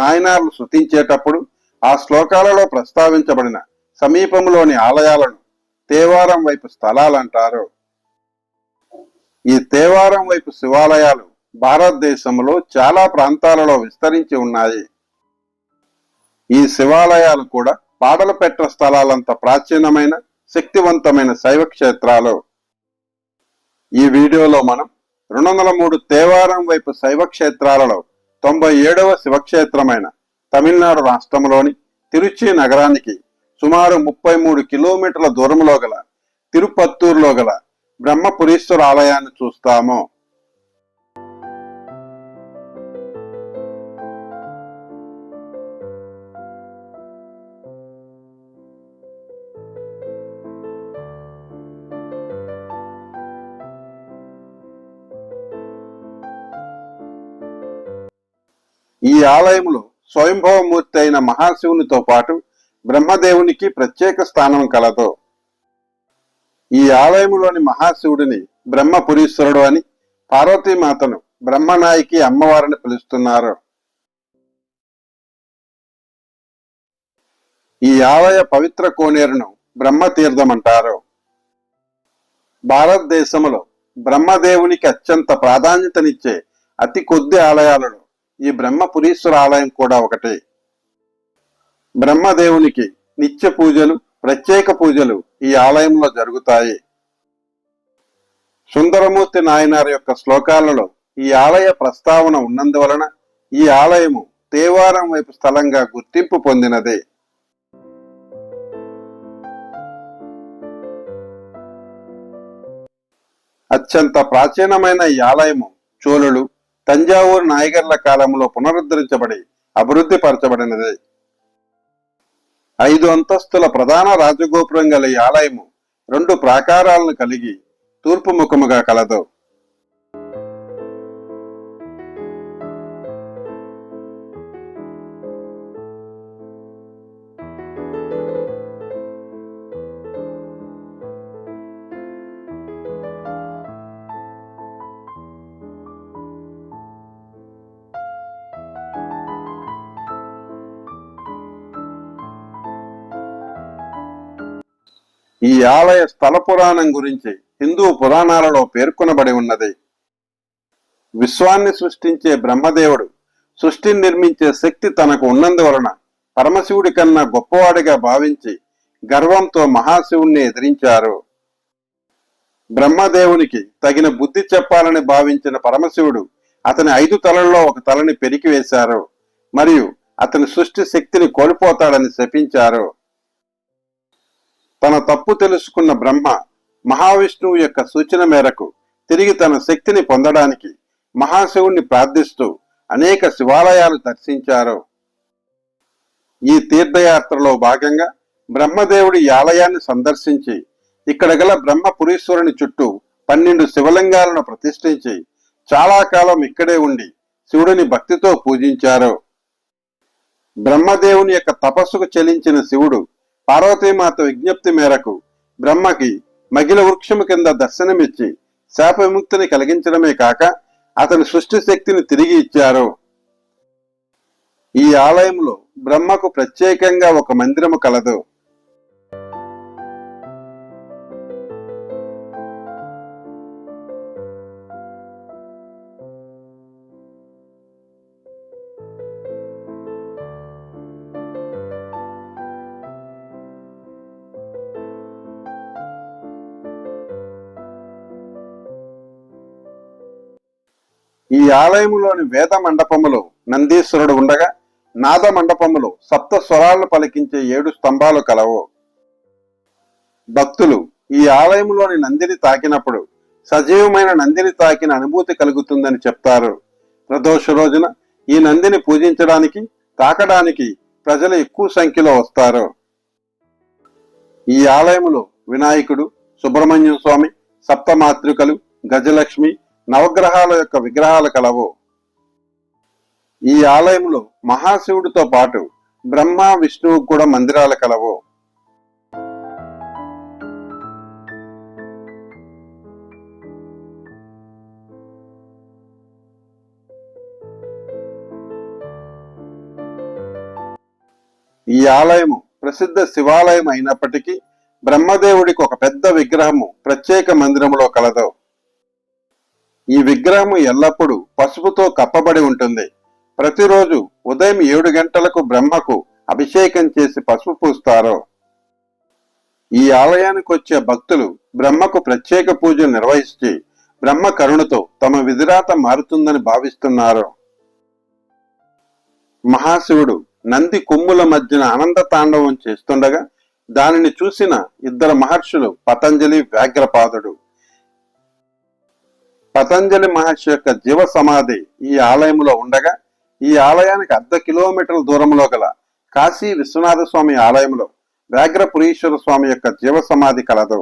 నాయనార్లు శృతించేటప్పుడు ఆ శ్లోకాలలో ప్రస్తావించబడిన సమీపంలోని ఆలయాలను తేవారం వైపు స్థలాలంటారు. ఈ తేవారం వైపు శివాలయాలు భారతదేశంలో చాలా ప్రాంతాలలో విస్తరించి ఉన్నాయి. ఈ శివాలయాలు కూడా పాడలపెట్ర స్థలాలంత ప్రాచీనమైన శక్తివంతమైన శైవ క్షేత్రాలు. ఈ వీడియోలో మనం రెండు వందల మూడు తేవారం వైపు శైవ క్షేత్రాలలో తొంభై ఏడవ శివక్షేత్రమైన తమిళనాడు రాష్ట్రంలోని తిరుచి నగరానికి సుమారు ముప్పై మూడు కిలోమీటర్ల దూరంలో గల తిరుపత్తూరులో గల బ్రహ్మపురీశ్వర ఆలయాన్ని చూస్తాము. ఈ ఆలయంలో స్వయంభవమూర్తి అయిన మహాశివునితో పాటు బ్రహ్మదేవునికి ప్రత్యేక స్థానం కలదు. ఈ ఆలయంలోని మహాశివుడిని బ్రహ్మపురీశ్వరుడు అని పార్వతీమాతను బ్రహ్మనాయికి అమ్మవారిని పిలుస్తున్నారు. ఈ ఆలయ పవిత్ర కోనేరును బ్రహ్మతీర్థం అంటారు భారతదేశంలో బ్రహ్మదేవునికి అత్యంత ప్రాధాన్యతనిచ్చే అతి కొద్ది ఆలయాలను ఈ బ్రహ్మపురీశ్వర ఆలయం కూడా ఒకటి. బ్రహ్మదేవునికి నిత్య పూజలు ప్రత్యేక పూజలు ఈ ఆలయంలో జరుగుతాయి. సుందరమూర్తి నాయనార్ యొక్క శ్లోకాలలో ఈ ఆలయ ప్రస్తావన ఉన్నందువలన ఈ ఆలయము దేవారం వైపు స్థలంగా గుర్తింపు పొందినదే. అత్యంత ప్రాచీనమైన ఈ ఆలయము చోళులు తంజావూరు నాయగర్ల కాలంలో పునరుద్ధరించబడి అభివృద్ధి పరచబడినది. ఐదు అంతస్తుల ప్రధాన రాజగోపురం గల ఈ ఆలయము రెండు ప్రాకారాలను కలిగి తూర్పు ముఖముగా కలదు. ఈ ఆలయ స్థల పురాణం గురించి హిందూ పురాణాలలో పేర్కొనబడి ఉన్నది. విశ్వాన్ని సృష్టించే బ్రహ్మదేవుడు సృష్టిని నిర్మించే శక్తి తనకు ఉన్నందువలన పరమశివుడి కన్నా గొప్పవాడిగా భావించి గర్వంతో మహాశివుణ్ణి ఎదిరించారు. బ్రహ్మదేవునికి తగిన బుద్ధి చెప్పాలని భావించిన పరమశివుడు అతని ఐదు తలల్లో ఒక తలని పెరికివేశారు. మరియు అతని సృష్టి శక్తిని కోల్పోతాడని శపించారు. తన తప్పు తెలుసుకున్న బ్రహ్మ మహావిష్ణువు యొక్క సూచన మేరకు తిరిగి తన శక్తిని పొందడానికి మహాశివుణ్ణి ప్రార్థిస్తూ అనేక శివాలయాలు దర్శించారు. ఈ తీర్థయాత్రలో భాగంగా బ్రహ్మదేవుడి ఆలయాన్ని సందర్శించి ఇక్కడ గల బ్రహ్మపురీశ్వరుని చుట్టూ పన్నెండు శివలింగాలను ప్రతిష్ఠించి చాలా కాలం ఇక్కడే ఉండి శివుడిని భక్తితో పూజించారు. బ్రహ్మదేవుని యొక్క తపస్సుకు చెలించిన శివుడు పార్వతీమాత విజ్ఞప్తి మేరకు బ్రహ్మకి మగిల వృక్షము కింద దర్శనమిచ్చి శాప విముక్తిని కలిగించడమే కాక అతని సృష్టి శక్తిని తిరిగి ఇచ్చారు. ఈ ఆలయంలో బ్రహ్మకు ప్రత్యేకంగా ఒక మందిరము కలదు. ఈ ఆలయములోని వేద మండపములో నందీశ్వరుడు ఉండగా నాద మండపములో సప్త స్వరాలను పలికించే ఏడు స్తంభాలు కలవు. భక్తులు ఈ ఆలయములోని నందిని తాకినప్పుడు సజీవమైన నందిని తాకిన అనుభూతి కలుగుతుందని చెప్తారు. ప్రదోష రోజున ఈ నందిని పూజించడానికి తాకడానికి ప్రజలు ఎక్కువ సంఖ్యలో వస్తారు. ఈ ఆలయములో వినాయకుడు సుబ్రహ్మణ్యం స్వామి సప్తమాతృకలు గజలక్ష్మి నవగ్రహాల యొక్క విగ్రహాలు కలవు. ఈ ఆలయంలో మహాశివుడితో పాటు బ్రహ్మ విష్ణువు కూడా మందిరాలు కలవు. ఈ ఆలయము ప్రసిద్ధ శివాలయం అయినప్పటికీ బ్రహ్మదేవుడికి ఒక పెద్ద విగ్రహము ప్రత్యేక మందిరములో కలదు. ఈ విగ్రహము ఎల్లప్పుడూ పసుపుతో కప్పబడి ఉంటుంది. ప్రతిరోజు ఉదయం ఏడు గంటలకు బ్రహ్మకు అభిషేకం చేసి పసుపు పూస్తారు. ఈ ఆలయానికి వచ్చే భక్తులు బ్రహ్మకు ప్రత్యేక పూజలు నిర్వహించి బ్రహ్మ కరుణతో తమ విధిరాత మారుతుందని భావిస్తున్నారు. మహాశివుడు నంది కొమ్ముల మధ్యన ఆనంద తాండవం చేస్తుండగా దానిని చూసిన ఇద్దరు మహర్షులు పతంజలి వ్యాఘ్రపాదుడు పతంజలి మహర్షి యొక్క జీవ సమాధి ఈ ఆలయంలో ఉండగా ఈ ఆలయానికి అర్ధ కిలోమీటర్ల దూరంలో గల కాశీ విశ్వనాథ స్వామి ఆలయంలో వ్యాఘ్రపురీశ్వర స్వామి యొక్క జీవ సమాధి కలదు.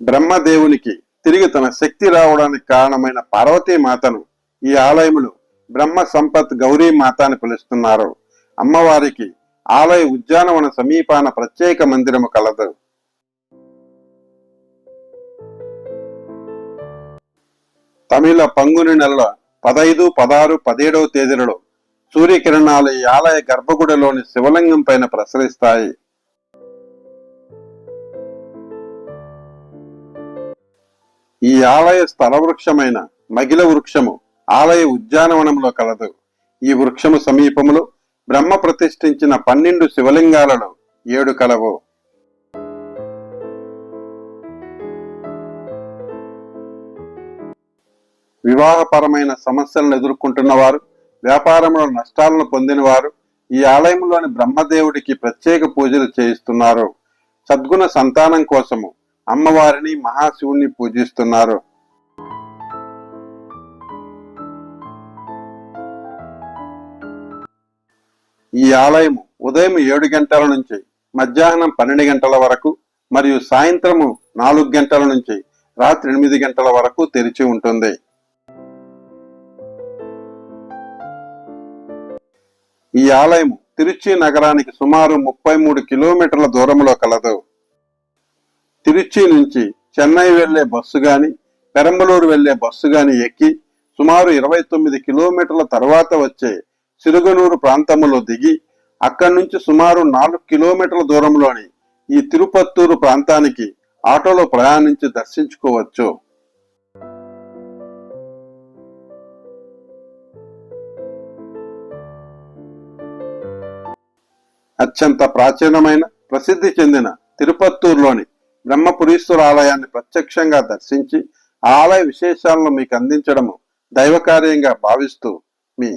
బ్రహ్మదేవునికి తిరిగి తన శక్తి రావడానికి కారణమైన పార్వతీ మాతను ఈ ఆలయములు బ్రహ్మ సంపత్ గౌరీ మాత అని పిలుస్తున్నారు. అమ్మవారికి ఆలయ ఉద్యానవన సమీపాన ప్రత్యేక మందిరము కలదు. తమిళ పంగుని నెలల పదైదు పదహారు పదిహేడవ తేదీలలో సూర్యకిరణాలు ఈ ఆలయ గర్భగుడిలోని శివలింగం పైన ప్రసరిస్తాయి. ఈ ఆలయ స్థల వృక్షమైన మగిల వృక్షము ఆలయ ఉద్యానవనంలో కలదు. ఈ వృక్షము సమీపములో బ్రహ్మ ప్రతిష్ఠించిన పన్నెండు శివలింగాలలో ఏడు కలవు. వివాహపరమైన సమస్యలను ఎదుర్కొంటున్న వారు వ్యాపారంలో నష్టాలను పొందినవారు ఈ ఆలయంలోని బ్రహ్మదేవుడికి ప్రత్యేక పూజలు చేయిస్తున్నారు. సద్గుణ సంతానం కోసము అమ్మవారిని మహాశివుణ్ణి పూజిస్తున్నారు. ఈ ఆలయం ఉదయం ఏడు గంటల నుంచి మధ్యాహ్నం పన్నెండు గంటల వరకు మరియు సాయంత్రము నాలుగు గంటల నుంచి రాత్రి ఎనిమిది గంటల వరకు తెరిచి ఉంటుంది. ఈ ఆలయం తిరుచి నగరానికి సుమారు ముప్పై మూడు కిలోమీటర్ల దూరంలో కలదు. తిరుచి నుంచి చెన్నై వెళ్ళే బస్సు గాని పెరంబలూరు వెళ్ళే బస్సు గాని ఎక్కి సుమారు ఇరవై తొమ్మిది కిలోమీటర్ల తర్వాత వచ్చే సిరుగనూరు ప్రాంతంలో దిగి అక్కడి నుంచి సుమారు నాలుగు కిలోమీటర్ల దూరంలోని ఈ తిరుపత్తూరు ప్రాంతానికి ఆటోలో ప్రయాణించి దర్శించుకోవచ్చు. అత్యంత ప్రాచీనమైన ప్రసిద్ధి చెందిన తిరుపత్తూరులోని బ్రహ్మపురీశ్వర ఆలయాన్ని ప్రత్యక్షంగా దర్శించి ఆలయ విశేషాలను మీకు అందించడము దైవకార్యంగా భావిస్తూ మీ